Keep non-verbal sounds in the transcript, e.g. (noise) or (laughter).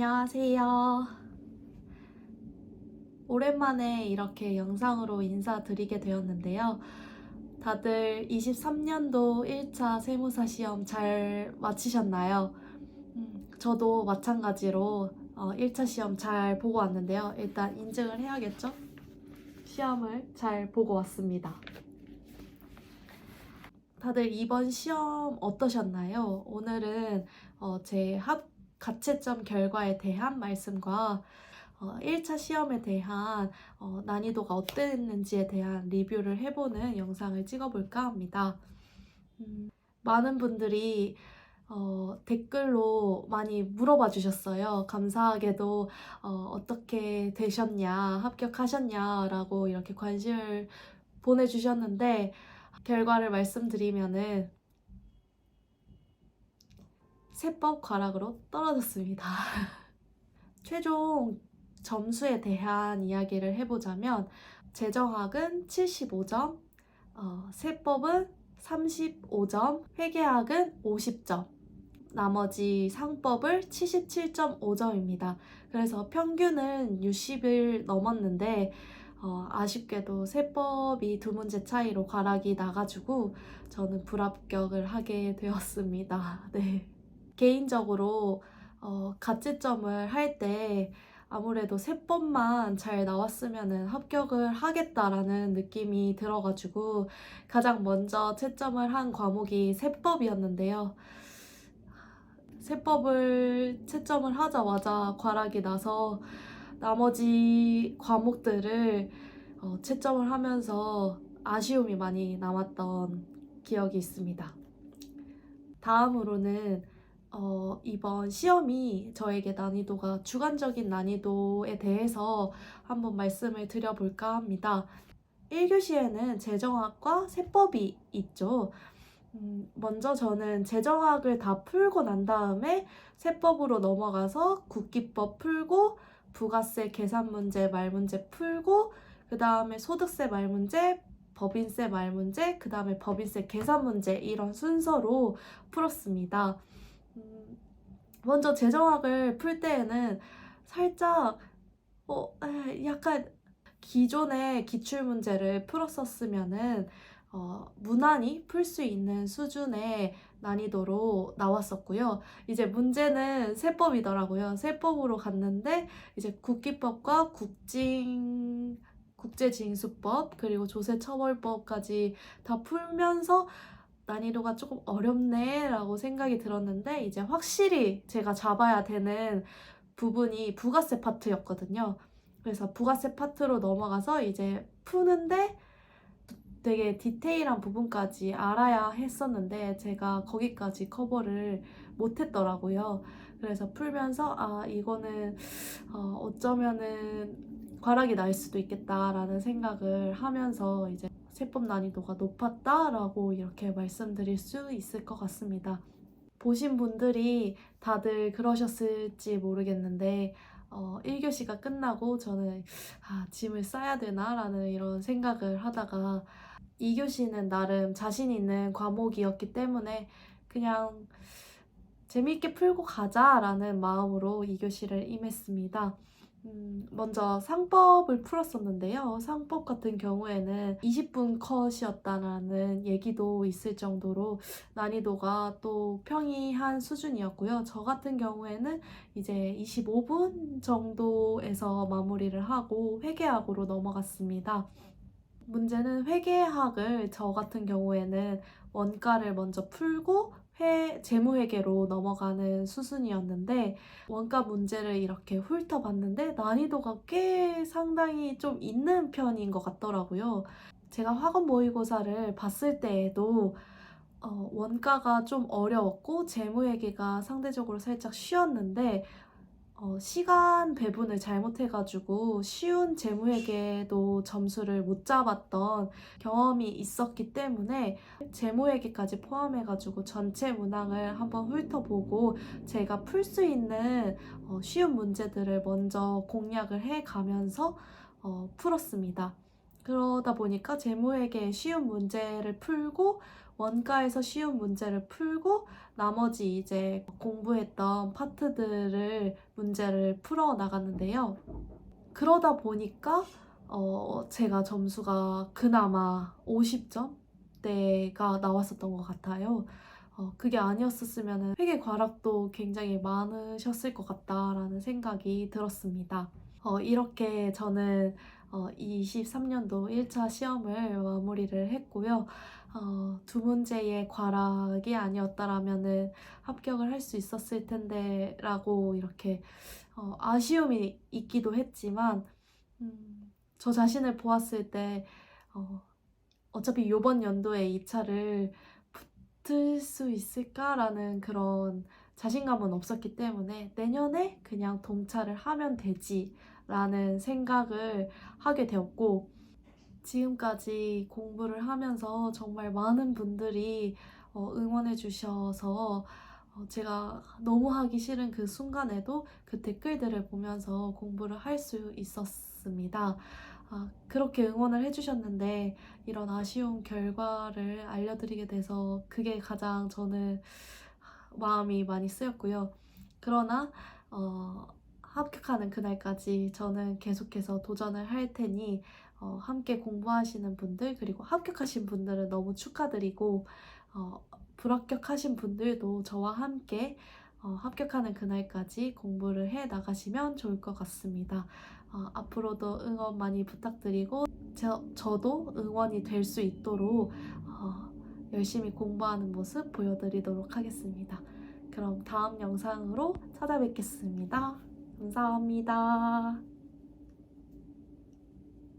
안녕하세요. 오랜만에 이렇게 영상으로 인사드리게 되었는데요. 다들 23년도 1차 세무사 시험 잘 마치셨나요? 음, 저도 마찬가지로 어, 1차 시험 잘 보고 왔는데요. 일단 인증을 해야겠죠? 시험을 잘 보고 왔습니다. 다들 이번 시험 어떠셨나요? 오늘은 어, 제 합, 가채점 결과에 대한 말씀과 어, 1차 시험에 대한 어, 난이도가 어땠는지에 대한 리뷰를 해보는 영상을 찍어볼까 합니다. 음, 많은 분들이 어, 댓글로 많이 물어봐 주셨어요. 감사하게도 어, 떻게 되셨냐, 합격하셨냐라고 이렇게 관심을 보내주셨는데 결과를 말씀드리면은 세법 과락으로 떨어졌습니다. (laughs) 최종 점수에 대한 이야기를 해보자면 재정학은 75점, 어, 세법은 35점, 회계학은 50점, 나머지 상법을 77.5점입니다. 그래서 평균은 60을 넘었는데 어, 아쉽게도 세법이 두 문제 차이로 과락이 나가지고 저는 불합격을 하게 되었습니다. (laughs) 네. 개인적으로 어, 가채점을 할 때 아무래도 세법만 잘 나왔으면 합격을 하겠다라는 느낌이 들어가지고 가장 먼저 채점을 한 과목이 세법이었는데요. 세법을 채점을 하자마자 과락이 나서 나머지 과목들을 어, 채점을 하면서 아쉬움이 많이 남았던 기억이 있습니다. 다음으로는 어, 이번 시험이 저에게 난이도가 주관적인 난이도에 대해서 한번 말씀을 드려볼까 합니다. 1교시에는 재정학과 세법이 있죠. 음, 먼저 저는 재정학을 다 풀고 난 다음에 세법으로 넘어가서 국기법 풀고 부가세 계산 문제, 말 문제 풀고 그 다음에 소득세 말 문제, 법인세 말 문제, 그 다음에 법인세 계산 문제 이런 순서로 풀었습니다. 음, 먼저 재정학을 풀 때에는 살짝 어, 에, 약간 기존의 기출 문제를 풀었었으면은 어, 무난히 풀 수 있는 수준의 난이도로 나왔었고요. 이제 문제는 세법이더라고요. 세법으로 갔는데 이제 국기법과 국징 국제징수법 그리고 조세처벌법까지 다 풀면서 난이도가 조금 어렵네 라고 생각이 들었는데 이제 확실히 제가 잡아야 되는 부분이 부가세 파트였거든요. 그래서 부가세 파트로 넘어가서 이제 푸는데 되게 디테일한 부분까지 알아야 했었는데 제가 거기까지 커버를 못했더라고요. 그래서 풀면서 아 이거는 어, 어쩌면은 과락이 날 수도 있겠다라는 생각을 하면서 이제 세법 난이도가 높았다라고 이렇게 말씀드릴 수 있을 것 같습니다. 보신 분들이 다들 그러셨을지 모르겠는데 어, 1교시가 끝나고 저는 아, 짐을 싸야 되나라는 이런 생각을 하다가 2교시는 나름 자신 있는 과목이었기 때문에 그냥 재미있게 풀고 가자라는 마음으로 2교시를 임했습니다. 음, 먼저 상법을 풀었었는데요. 상법 같은 경우에는 20분 컷이었다라는 얘기도 있을 정도로 난이도가 또 평이한 수준이었고요. 저 같은 경우에는 이제 25분 정도에서 마무리를 하고 회계학으로 넘어갔습니다. 문제는 회계학을 저 같은 경우에는 원가를 먼저 풀고 회, 재무회계로 넘어가는 수순이었는데 원가 문제를 이렇게 훑어봤는데 난이도가 꽤 상당히 좀 있는 편인 것 같더라고요. 제가 학원 모의고사를 봤을 때에도 어, 원가가 좀 어려웠고 재무회계가 상대적으로 살짝 쉬웠는데 어, 시간 배분을 잘못해가지고 쉬운 재무회계도 점수를 못 잡았던 경험이 있었기 때문에 재무회계까지 포함해가지고 전체 문항을 한번 훑어보고 제가 풀 수 있는 어, 쉬운 문제들을 먼저 공략을 해가면서 어, 풀었습니다. 그러다 보니까 재무회계 쉬운 문제를 풀고 원가에서 쉬운 문제를 풀고 나머지 이제 공부했던 파트들을 문제를 풀어 나갔는데요. 그러다 보니까 어, 제가 점수가 그나마 50점대가 나왔었던 것 같아요. 어, 그게 아니었었으면 회계 과락도 굉장히 많으셨을 것 같다라는 생각이 들었습니다. 어, 이렇게 저는 어, 23년도 1차 시험을 마무리를 했고요. 어, 두 문제의 과락이 아니었다라면은 합격을 할 수 있었을 텐데라고 이렇게 어, 아쉬움이 있기도 했지만 음, 저 자신을 보았을 때 어, 어차피 이번 연도에 2차를 붙을 수 있을까라는 그런 자신감은 없었기 때문에 내년에 그냥 동차를 하면 되지 라는 생각을 하게 되었고 지금까지 공부를 하면서 정말 많은 분들이 어, 응원해 주셔서 어, 제가 너무 하기 싫은 그 순간에도 그 댓글들을 보면서 공부를 할 수 있었습니다. 아, 그렇게 응원을 해주셨는데 이런 아쉬운 결과를 알려드리게 돼서 그게 가장 저는 마음이 많이 쓰였고요. 그러나 어, 합격하는 그날까지 저는 계속해서 도전을 할 테니 어, 함께 공부하시는 분들 그리고 합격하신 분들은 너무 축하드리고 어, 불합격하신 분들도 저와 함께 어, 합격하는 그날까지 공부를 해 나가시면 좋을 것 같습니다. 어, 앞으로도 응원 많이 부탁드리고 저, 저도 응원이 될 수 있도록 어, 열심히 공부하는 모습 보여드리도록 하겠습니다. 그럼 다음 영상으로 찾아뵙겠습니다. 감사합니다.